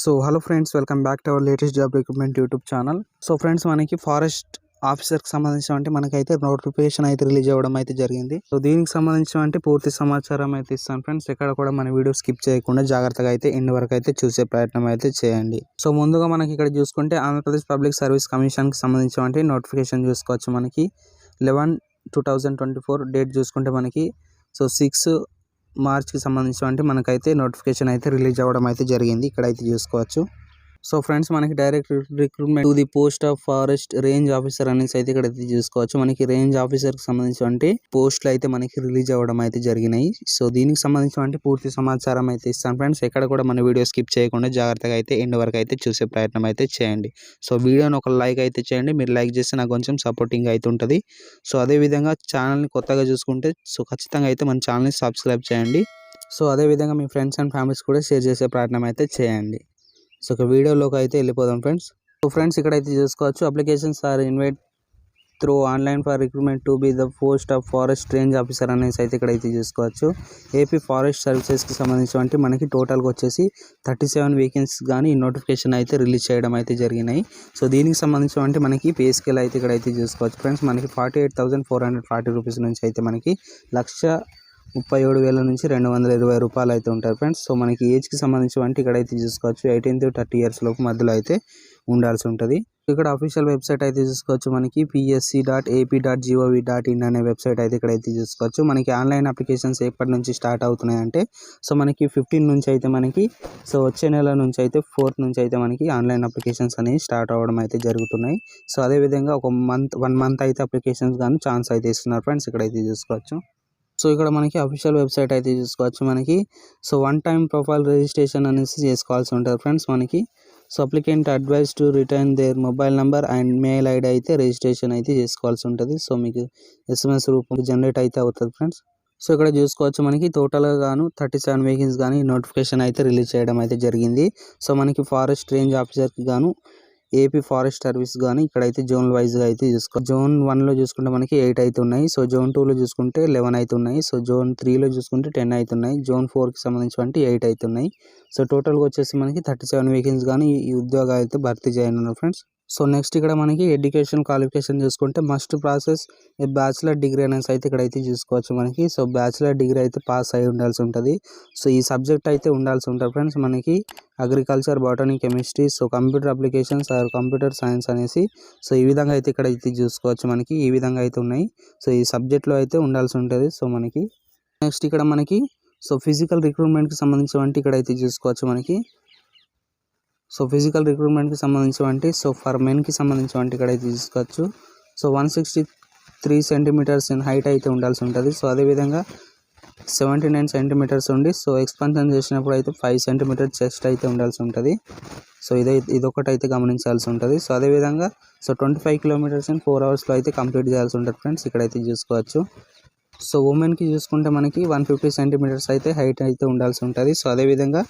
So hello friends welcome back to our latest job recruitment YouTube channel so friends మనకి forest ఆఫీసర్కి సంబంధించిన అంటే మనకైతే నోటిఫికేషన్ అయితే రిలీజ్ అవ్వడం అయితే జరిగింది. సో దీనికి సంబంధించిన అంటే పూర్తి సమాచారం అయితే ఇస్తాను ఫ్రెండ్స్ ఎక్కడ కూడా మన వీడియో స్కిప్ చేయకుండా జాగ్రత్తగా అయితే ఎండ్ వరకు అయితే చూసే ప్రయత్నం అయితే చేయండి. సో ముందుగా మనకి ఇక్కడ చూసుకుంటే ఆంధ్రప్రదేశ్ పబ్లిక్ సర్వీస్ కమిషన్కి సంబంధించిన అంటే నోటిఫికేషన్ చూసుకోవచ్చు మనకి. Eleven two thousand twenty four date చూసుకుంటే మనకి. సో సిక్స్ మార్చ్కి సంబంధించిన అంటే మనకైతే నోటిఫికేషన్ అయితే రిలీజ్ అవ్వడం అయితే జరిగింది. ఇక్కడైతే చూసుకోవచ్చు. సో ఫ్రెండ్స్ మనకి direct recruitment to the post of forest range officer అనేసి అయితే ఇక్కడ అయితే చూసుకోవచ్చు. మనకి రేంజ్ ఆఫీసర్కి కి సంబంధించినటువంటి పోస్టులు అయితే మనకి రిలీజ్ అవ్వడం అయితే జరిగినాయి. సో దీనికి సంబంధించినటువంటి అంటే పూర్తి సమాచారం అయితే ఇస్తాను ఫ్రెండ్స్. ఎక్కడ కూడా మన వీడియో స్కిప్ చేయకుండా జాగ్రత్తగా అయితే ఎండ్ వరకు అయితే చూసే ప్రయత్నం అయితే చేయండి. సో వీడియోని ఒక లైక్ అయితే చేయండి. మీరు లైక్ చేస్తే నాకు కొంచెం సపోర్టింగ్ అయితే ఉంటుంది. సో అదేవిధంగా ఛానల్ని కొత్తగా చూసుకుంటే సో ఖచ్చితంగా అయితే మన ఛానల్ని సబ్స్క్రైబ్ చేయండి. సో అదేవిధంగా మీ ఫ్రెండ్స్ అండ్ ఫ్యామిలీస్ కూడా షేర్ చేసే ప్రయత్నం అయితే చేయండి. సో ఒక వీడియోలోకి అయితే వెళ్ళిపోదాం ఫ్రెండ్స్ సో ఫ్రెండ్స్ ఇక్కడైతే చూసుకోవచ్చు. Applications are invite through online for recruitment to be the post of forest range officer అనేసి అయితే ఇక్కడైతే చూసుకోవచ్చు. ఏపీ ఫారెస్ట్ సర్వీసెస్కి సంబంధించి మనకి టోటల్గా వచ్చేసి థర్టీ సెవెన్ వేకెన్సీస్ కానీ ఈ నోటిఫికేషన్ అయితే రిలీజ్ చేయడం అయితే జరిగినాయి. సో దీనికి సంబంధించి అంటే మనకి పే స్కేల్ అయితే ఇక్కడైతే చూసుకోవచ్చు ఫ్రెండ్స్ మనకి forty eight thousand four hundred forty rupees నుంచి అయితే మనకి లక్ష ముప్పై ఏడు వేల నుంచి రెండు వందల ఇరవై రూపాయలు అయితే ఉంటాయి ఫ్రెండ్స్. సో మనకి ఏజ్కి సంబంధించి అంటే ఇక్కడైతే చూసుకోవచ్చు. ఎయిటీన్ టు థర్టీ ఇయర్స్ లోపు మధ్యలో అయితే ఉండాల్సి ఉంటుంది. ఇక్కడ అఫీషియల్ వెబ్సైట్ అయితే చూసుకోవచ్చు. మనకి PSC dot AP dot GOV dot in అనే వెబ్సైట్ అయితే ఇక్కడైతే చూసుకోవచ్చు. మనకి ఆన్లైన్ అప్లికేషన్స్ ఎప్పటి నుంచి స్టార్ట్ అవుతున్నాయి అంటే సో మనకి ఫిఫ్టీన్ నుంచి అయితే మనకి సో వచ్చే నెల నుంచి అయితే ఫోర్త్ నుంచి అయితే మనకి ఆన్లైన్ అప్లికేషన్స్ అనేవి స్టార్ట్ అవ్వడం అయితే జరుగుతున్నాయి. సో అదేవిధంగా ఒక మంత్ వన్ మంత్ అయితే అప్లికేషన్స్ కానీ ఛాన్స్ అయితే ఇస్తున్నారు ఫ్రెండ్స్. ఇక్కడైతే చూసుకోవచ్చు. సో ఇక్కడ మనకి అఫీషియల్ వెబ్సైట్ అయితే చూసుకోవచ్చు మనకి. So one time profile registration అనేసి చేసుకోవాల్సి ఉంటుంది ఫ్రెండ్స్ మనకి. So applicant advise to return their mobile number and mail ID అయితే రిజిస్ట్రేషన్ అయితే చేసుకోవాల్సి ఉంటుంది. సో మీకు ఎస్ఎంఎస్ రూపంలో జనరేట్ అయితే అవుతుంది ఫ్రెండ్స్ సో ఇక్కడ చూసుకోవచ్చు మనకి టోటల్గా గాను థర్టీ సెవెన్ వెహికల్స్ కానీ నోటిఫికేషన్ అయితే రిలీజ్ చేయడం అయితే జరిగింది. సో మనకి ఫారెస్ట్ రేంజ్ ఆఫీసర్కి గాను ఏపీ ఫారెస్ట్ సర్వీస్ కానీ ఇక్కడైతే జోన్ వైజ్గా అయితే చూసుకో జోన్ వన్లో చూసుకుంటే మనకి ఎయిట్ అయితే ఉన్నాయి సో జోన్ టూలో చూసుకుంటే లెవెన్ అయితే ఉన్నాయి సో జోన్ త్రీలో చూసుకుంటే టెన్ అయితే ఉన్నాయి జోన్ ఫోర్కి సంబంధించి ఎయిట్ అయితే ఉన్నాయి సో టోటల్గా వచ్చేసి మనకి థర్టీ సెవెన్ వేకెన్సీ కానీ ఈ ఉద్యోగాలు అయితే భర్తీ చేయనున్నారు ఫ్రెండ్స్ సో నెక్స్ట్ ఇక్కడ మనకి ఎడ్యుకేషన్ క్వాలిఫికేషన్ చూసుకుంటే మస్ట్ ప్రాసెస్ బ్యాచిలర్ డిగ్రీ అనేసి అయితే ఇక్కడ అయితే చూసుకోవచ్చు మనకి. సో బ్యాచిలర్ డిగ్రీ అయితే పాస్ అయి ఉండాల్సి ఉంటుంది. సో ఈ సబ్జెక్ట్ అయితే ఉండాల్సి ఉంటుంది ఫ్రెండ్స్ మనకి. Agriculture botany chemistry so computer applications or computer science అనేసి. సో ఈ విధంగా అయితే ఇక్కడ అయితే చూసుకోవచ్చు మనకి. ఈ విధంగా అయితే ఉన్నాయి. సో ఈ సబ్జెక్ట్లో అయితే ఉండాల్సి ఉంటుంది. సో మనకి నెక్స్ట్ ఇక్కడ మనకి. సో ఫిజికల్ రిక్రూట్మెంట్కి సంబంధించినవంటి ఇక్కడ అయితే చూసుకోవచ్చు మనకి. సో ఫిజికల్ రిక్రూట్మెంట్కి సంబంధించినవంటి సో ఫర్ మెన్కి సంబంధించినవంటి ఇక్కడ అయితే తీసుకోవచ్చు. So one sixty three centimetres in height అయితే ఉండాల్సి ఉంటుంది. సో అదేవిధంగా సెవెంటీ నైన్ సెంటీమీటర్స్ ఉండి సో ఎక్స్పాన్షన్ చేసినప్పుడు అయితే ఫైవ్ సెంటీమీటర్ చెస్ట్ అయితే ఉండాల్సి ఉంటుంది. సో ఇదే ఇదొకటి అయితే గమనించాల్సి ఉంటుంది. సో అదేవిధంగా so twenty five kilometres in four అవర్స్లో అయితే కంప్లీట్ చేయాల్సి ఉంటుంది ఫ్రెండ్స్ ఇక్కడైతే చూసుకోవచ్చు. సో ఉమెన్కి చూసుకుంటే మనకి వన్ ఫిఫ్టీ సెంటీమీటర్స్ అయితే హైట్ అయితే ఉండాల్సి ఉంటుంది. సో అదేవిధంగా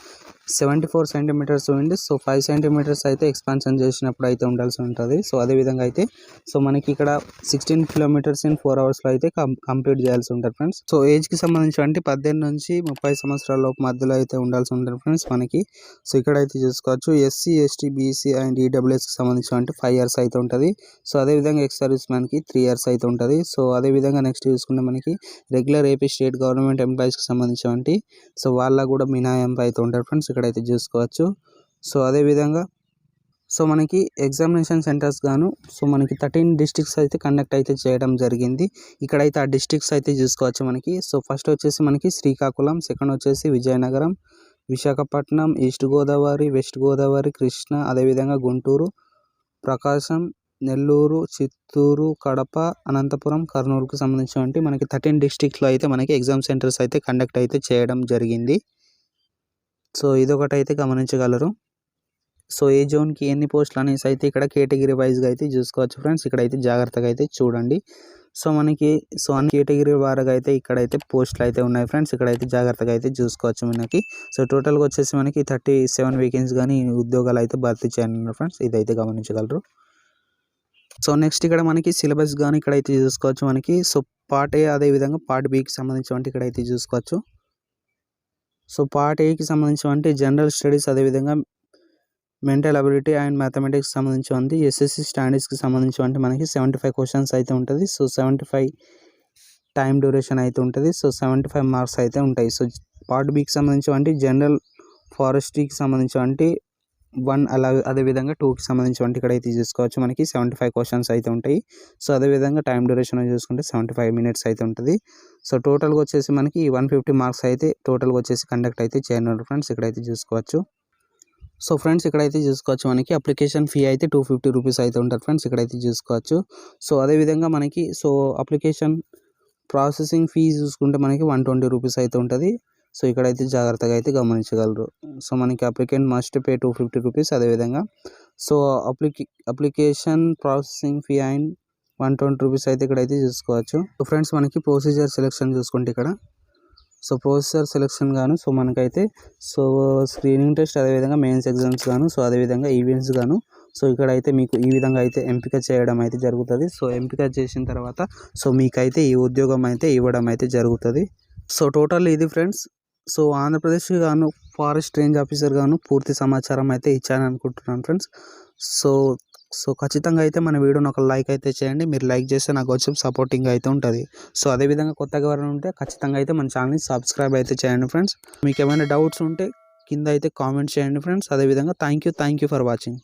సెవెంటీ ఫోర్ సెంటీమీటర్స్ ఉండి సో ఫైవ్ సెంటీమీటర్స్ అయితే ఎక్స్పాన్షన్ చేసినప్పుడు అయితే ఉండాల్సి ఉంటుంది. సో అదేవిధంగా అయితే సో మనకి ఇక్కడ సిక్స్టీన్ కిలోమీటర్స్ ఇన్ ఫోర్ అవర్స్లో అయితే కంప్లీట్ చేయాల్సి ఉంటుంది ఫ్రెండ్స్ సో ఏజ్కి సంబంధించి అంటే పద్దెనిమిది నుంచి ముప్పై సంవత్సరాల లోపు మధ్యలో అయితే ఉండాల్సి ఉంటుంది ఫ్రెండ్స్ మనకి. సో ఇక్కడ అయితే చూసుకోవచ్చు ఎస్సీ ఎస్టీ బీసీ అండ్ ఈడబ్ల్యూఎస్కి సంబంధించి అంటే ఫైవ్ ఇయర్స్ అయితే ఉంటుంది. సో అదేవిధంగా ఎక్స్ సర్వీస్ మ్యాన్కి త్రీ ఇయర్స్ అయితే ఉంటుంది. సో అదేవిధంగా నెక్స్ట్ చూసుకుంటే మనకి రెగ్యులర్ ఏపీ స్టేట్ గవర్నమెంట్ ఎంప్లాయీస్కి సంబంధించి సో వాళ్ళ కూడా మినహాయింపు అయితే ఉంటారు ఫ్రెండ్స్ ఇక్కడ ఇక్కడైతే చూసుకోవచ్చు. సో అదేవిధంగా సో మనకి ఎగ్జామినేషన్ సెంటర్స్ గాను సో మనకి థర్టీన్ డిస్ట్రిక్ట్స్ అయితే కండక్ట్ అయితే చేయడం జరిగింది. ఇక్కడైతే ఆ డిస్ట్రిక్ట్స్ అయితే చూసుకోవచ్చు మనకి. సో ఫస్ట్ వచ్చేసి మనకి శ్రీకాకుళం సెకండ్ వచ్చేసి విజయనగరం విశాఖపట్నం ఈస్ట్ గోదావరి వెస్ట్ గోదావరి కృష్ణ అదేవిధంగా గుంటూరు ప్రకాశం నెల్లూరు చిత్తూరు కడప అనంతపురం కర్నూలుకు సంబంధించినటువంటి మనకి థర్టీన్ డిస్ట్రిక్ట్లో అయితే మనకి ఎగ్జామ్ సెంటర్స్ అయితే కండక్ట్ అయితే చేయడం జరిగింది. సో ఇదొకటి అయితే గమనించగలరు. సో ఏ జోన్కి ఎన్ని పోస్టులు అనేసి అయితే ఇక్కడ కేటగిరీ వైజ్గా అయితే చూసుకోవచ్చు ఫ్రెండ్స్. ఇక్కడైతే జాగ్రత్తగా అయితే చూడండి. సో మనకి సో అన్ని కేటగిరీ వారగా అయితే ఇక్కడైతే పోస్టులు అయితే ఉన్నాయి ఫ్రెండ్స్. ఇక్కడైతే జాగ్రత్తగా అయితే చూసుకోవచ్చు మనకి. సో టోటల్గా వచ్చేసి మనకి థర్టీ సెవెన్ వేకెన్సీ కానీ ఉద్యోగాలు అయితే భర్తీ చేయనున్నారు ఫ్రెండ్స్. ఇదైతే గమనించగలరు. సో నెక్స్ట్ ఇక్కడ మనకి సిలబస్ కానీ ఇక్కడైతే చూసుకోవచ్చు మనకి. సో పార్ట్ ఏ అదేవిధంగా పార్ట్ బీకి సంబంధించి ఇక్కడైతే చూసుకోవచ్చు. సో పార్ట్ ఏకి సంబంధించి జనరల్ స్టడీస్ అదేవిధంగా మెంటల్ అబిలిటీ అండ్ మ్యాథమెటిక్స్ సంబంధించి ఎస్ఎస్సి స్టాండర్డ్స్కి సంబంధించి అంటే మనకి సెవెంటీ ఫైవ్ క్వశ్చన్స్ అయితే ఉంటుంది. So seventy five time duration అయితే ఉంటుంది. సో సెవెంటీ ఫైవ్ మార్క్స్ అయితే ఉంటాయి. సో పార్ట్ బికి సంబంధించినవంటి జనరల్ ఫారెస్ట్రీకి సంబంధించినవంటి వన్ అలా అదేవిధంగా టూకి సంబంధించి ఇక్కడ అయితే చూసుకోవచ్చు మనకి సెవెంటీ ఫైవ్ క్వశ్చన్స్ అయితే ఉంటాయి. సో అదేవిధంగా టైం డ్యూరేషన్ చూసుకుంటే సెవెంటీ ఫైవ్ మినిట్స్ అయితే ఉంటుంది. సో టోటల్గా వచ్చేసి మనకి వన్ ఫిఫ్టీ మార్క్స్ అయితే టోటల్గా వచ్చేసి కండక్ట్ అయితే చేయనున్నారు ఫ్రెండ్స్ ఇక్కడైతే చూసుకోవచ్చు. సో ఫ్రెండ్స్ ఇక్కడైతే చూసుకోవచ్చు మనకి అప్లికేషన్ ఫీ అయితే టూ ఫిఫ్టీ రూపీస్ అయితే ఉంటుంది ఫ్రెండ్స్ ఇక్కడైతే చూసుకోవచ్చు. సో అదేవిధంగా మనకి సో అప్లికేషన్ ప్రాసెసింగ్ ఫీ చూసుకుంటే మనకి వన్ ట్వంటీ రూపీస్ అయితే ఉంటుంది. సో ఇక్కడైతే జాగ్రత్తగా అయితే గమనించగలరు. సో మనకి applicant must pay two fifty rupees అదేవిధంగా. So applica application processing fee and one twenty rupees అయితే ఇక్కడైతే చూసుకోవచ్చు. సో ఫ్రెండ్స్ మనకి ప్రొసీజర్ సెలెక్షన్ చూసుకుంటే ఇక్కడ. సో ప్రొసెసర్ సెలెక్షన్ గాను సో మనకైతే సో స్క్రీనింగ్ టెస్ట్ అదేవిధంగా మెయిన్స్ ఎగ్జామ్స్ గాను సో అదేవిధంగా ఈవెంట్స్ గాను. సో ఇక్కడైతే మీకు ఈ విధంగా అయితే ఎంపిక చేయడం అయితే జరుగుతుంది. సో ఎంపిక చేసిన తర్వాత సో మీకైతే ఈ ఉద్యోగం అయితే ఇవ్వడం అయితే జరుగుతుంది. సో టోటల్ ఇది ఫ్రెండ్స్ సో ఆంధ్రప్రదేశ్ గాను ఫారెస్ట్ రేంజ్ ఆఫీసర్ గాను పూర్తి సమాచారం అయితే ఇచ్చాను అనుకుంటున్నాను ఫ్రెండ్స్. సో సో ఖచ్చితంగా అయితే మన వీడియోని ఒక లైక్ అయితే చేయండి. మీరు లైక్ చేస్తే నాకు వచ్చి సపోర్టింగ్ అయితే ఉంటుంది. సో అదేవిధంగా కొత్తగా ఎవరైనా ఉంటే ఖచ్చితంగా అయితే మన ఛానల్ని సబ్స్క్రైబ్ అయితే చేయండి ఫ్రెండ్స్. మీకు ఏమైనా డౌట్స్ ఉంటే కింద అయితే కామెంట్ చేయండి ఫ్రెండ్స్. అదేవిధంగా thank you thank you for watching.